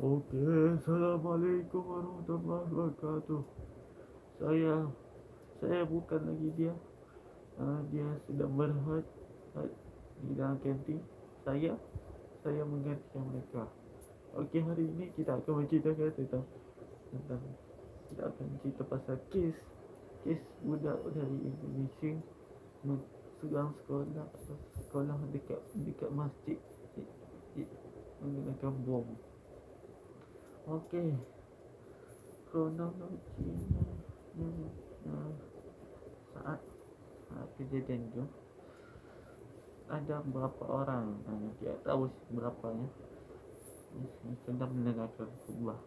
Okey, Assalamualaikum warahmatullahi wabarakatuh. Saya saya bukan lagi dia. Uh, dia sedang berehat uh, di dalam kantin. Saya saya menggantikan mereka. Okey, hari ini kita akan menceritakan tentang tentang kita akan cerita pasal kes kes budak dari Indonesia sedang sekolah sekolah dekat dekat masjid menggunakan bom. Okey. Kronologinya uh, saat saat kejadian tu ada berapa orang. Uh, dia tahu berapa ya sedang mendengarkan khutbah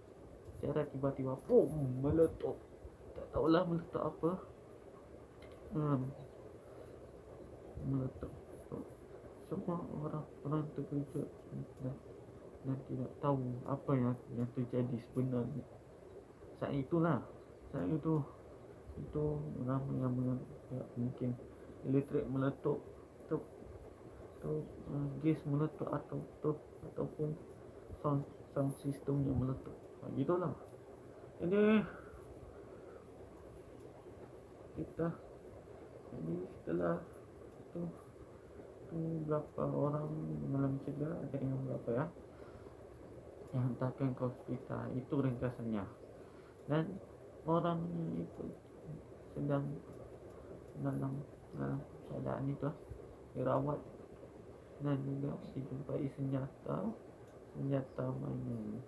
secara tiba-tiba pum meletup. Tak tahulah meletup apa. Hmm, meletup. Semua orang orang terkejut dan tidak tahu apa yang yang terjadi sebenarnya. Saat itulah, saat itu itu orang yang ya, mungkin elektrik meletup atau atau uh, gas meletup atau atau ataupun sound sound system yang meletup. Ha, gitulah. Jadi kita jadi setelah itu tu berapa orang mengalami cedera ada yang berapa ya yang hantarkan ke hospital itu ringkasannya. Dan orang itu sedang dalam dalam keadaan itu dirawat dan juga dijumpai senjata senjata mainan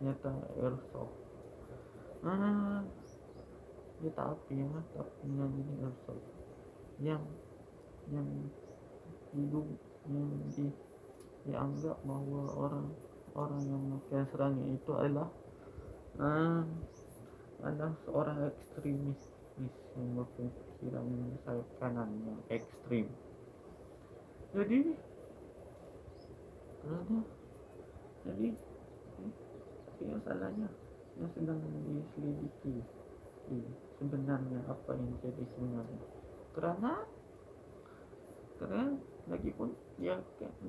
senjata airsoft. Ah dia tak api ya tapi yang ini airsoft. Yang yang hidup yang di dianggap bahawa orang orang yang melakukan serangan itu adalah uh, adalah seorang ekstremis yang berfikiran sayap kanan yang ekstrim. Jadi ada jadi tapi yang salahnya yang sedang diselidiki sebenarnya apa yang jadi sebenarnya. Kerana kerana lagi pun dia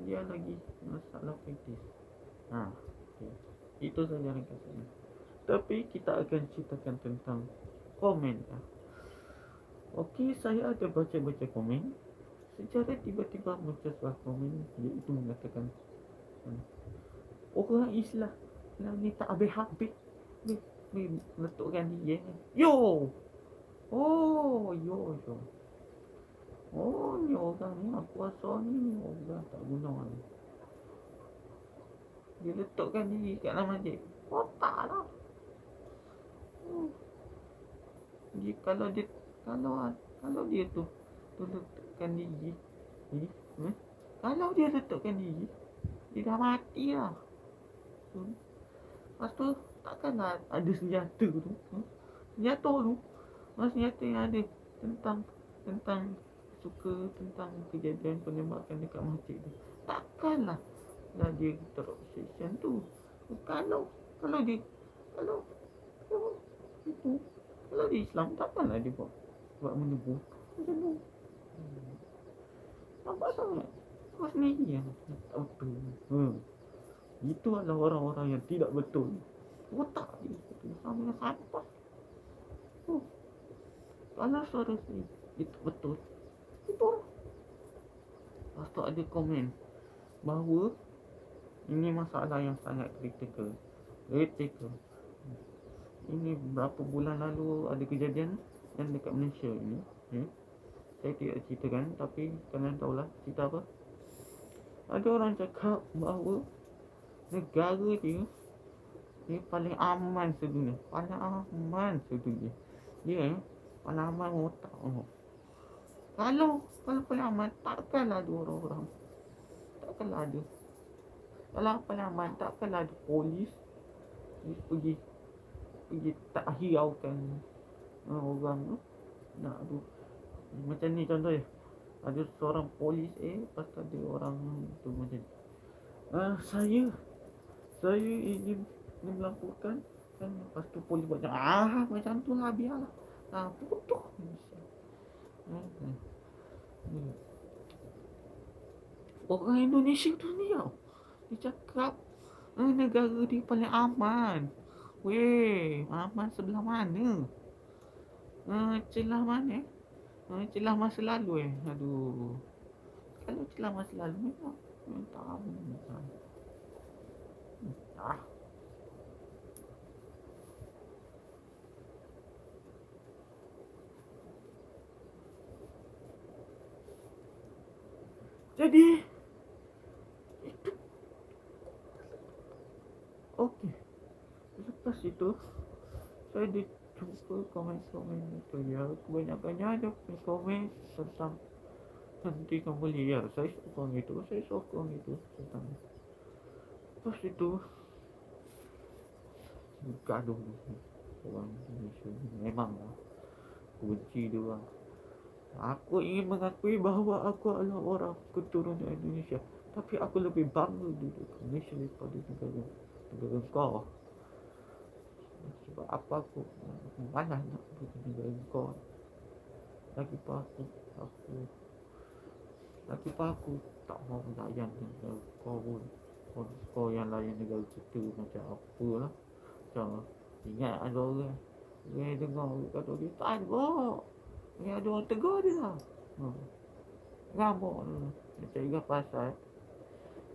dia lagi masalah kritis Ha, okay. Itu saja ringkasannya. Tapi kita akan ceritakan tentang komen. Ha. Okey, saya ada baca-baca komen. Secara tiba-tiba muncul sebuah komen iaitu mengatakan hmm, orang Islam Islam ni tak habis-habis ni, ni letakkan dia yo oh yo yo oh ni orang ni aku rasa ni orang tak guna ni dia letakkan diri kat dalam masjid Kotak lah hmm. dia, Kalau dia Kalau Kalau dia tu Tu letakkan diri eh, eh? Kalau dia letakkan diri Dia dah mati lah hmm. Lepas tu Takkanlah ada senjata tu hmm? Senjata tu Mas senjata yang ada Tentang Tentang Suka Tentang kejadian penembakan dekat masjid tu Takkanlah dah dia teruk section tu. Kalau kalau dia kalau itu kalau dia Islam takkanlah dia buat buat menubuh macam tu hmm. nampak sangat kau sendiri yang tak betul hmm. itu adalah orang-orang yang tidak betul. Otak dia. Sama dengan sampah oh. kalau suara sendiri itu betul. Itu. Lepas tu ada komen bahawa ini masalah yang sangat kritikal Kritikal Ini berapa bulan lalu ada kejadian Yang dekat Malaysia ini hmm? Saya tidak ceritakan Tapi kalian tahulah cerita apa. Ada orang cakap bahawa Negara dia Dia paling aman sedunia. Paling aman sedunia. Dia eh, paling aman otak. Kalau Kalau paling aman Takkanlah ada orang-orang. Takkanlah ada kalau nama takkanlah ada polis. Pergi pergi tak hiraukan uh, orang tu nak tu. Macam ni contoh ya ada seorang polis eh lepas tu ada orang tu macam ni. Uh, saya saya ingin ingin melaporkan. Kan lepas tu polis buat ah macam tu lah biarlah. Ah putuh hmm. hmm. orang Indonesia tu ni tau dia cakap Eh, negara dia paling aman. Weh, aman sebelah mana? Eh, celah mana? Eh, celah masa lalu eh. Aduh. Kalau celah masa lalu memang memang tak aman. Ah. Jadi itu Okey. Lepas itu saya dijumpa komen-komen itu ya. Kebanyakannya ada komen tentang hentikan belia saya sokong itu. Saya sokong itu tentang lepas itu gaduh orang Indonesia memang lah. Aku benci dia orang aku ingin mengakui bahawa aku adalah orang keturunan Indonesia. Tapi aku lebih bangga duduk Malaysia daripada negara negara kau sebab apa aku malas nak di negara kau? Lagi pun aku aku lagi pun aku tak mau layan negara kau pun. Kau, kau yang layan negara kita macam apa lah. Macam ingat ada orang dia dengar kata dia tak ada ni ada orang tegur dia lah. Hmm. Ngamuk Dia cakap pasal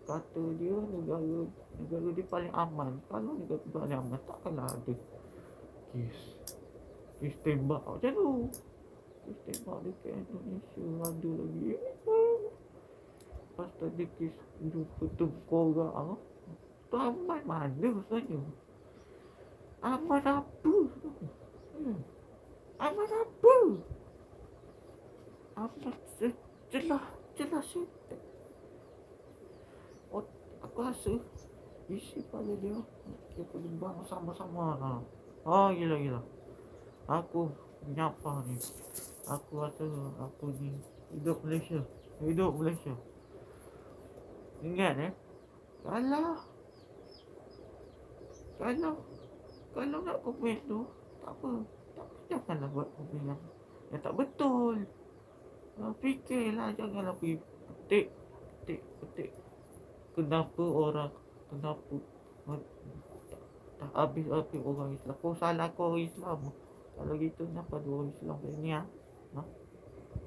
Kata dia negara Negara dia paling aman. Kalau negara dia paling aman Takkanlah ada Kes Kes tembak macam tu. Kes tembak dekat Indonesia Ada lagi. Lepas tu ada kes Jumpa tengkor orang Tu aman mana sebenarnya Aman apa? Hmm. Aman apa? Se- jelas jelas syaitan rasa isi pada dia. Dia boleh bang sama-sama lah oh gila gila. Aku nyapa ni. Aku rasa aku ni hidup Malaysia. Hidup Malaysia. Ingat eh? Kalau kalau kalau nak komen tu tak apa. Tak apa janganlah buat komen. Yang, yang tak betul. Kau fikirlah janganlah pergi petik petik petik kenapa orang kenapa tak, habis habis orang Islam kau salah kau orang Islam kalau gitu kenapa ada orang Islam kat sini ha? ha?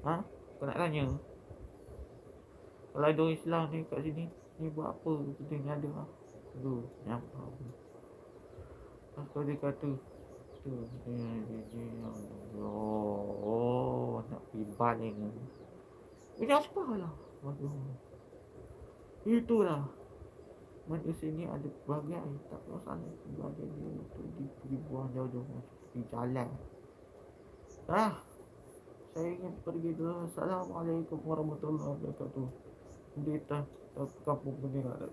Ha? Kau nak tanya Kalau ada orang Islam ni kat sini Ni buat apa kita ni ada ha? Aduh, nyampak Lepas tu dia kata Tu, dia, dia, oh, nak pergi baling Ini apa lah Aduh Itulah. Manusia ni ada bahagian Tak masalah Bahagian dia untuk di, dibuang jauh-jauh di jalan. Ah. Saya ingin pergi dulu Assalamualaikum warahmatullahi wabarakatuh. Pendeta Kampung Pendengar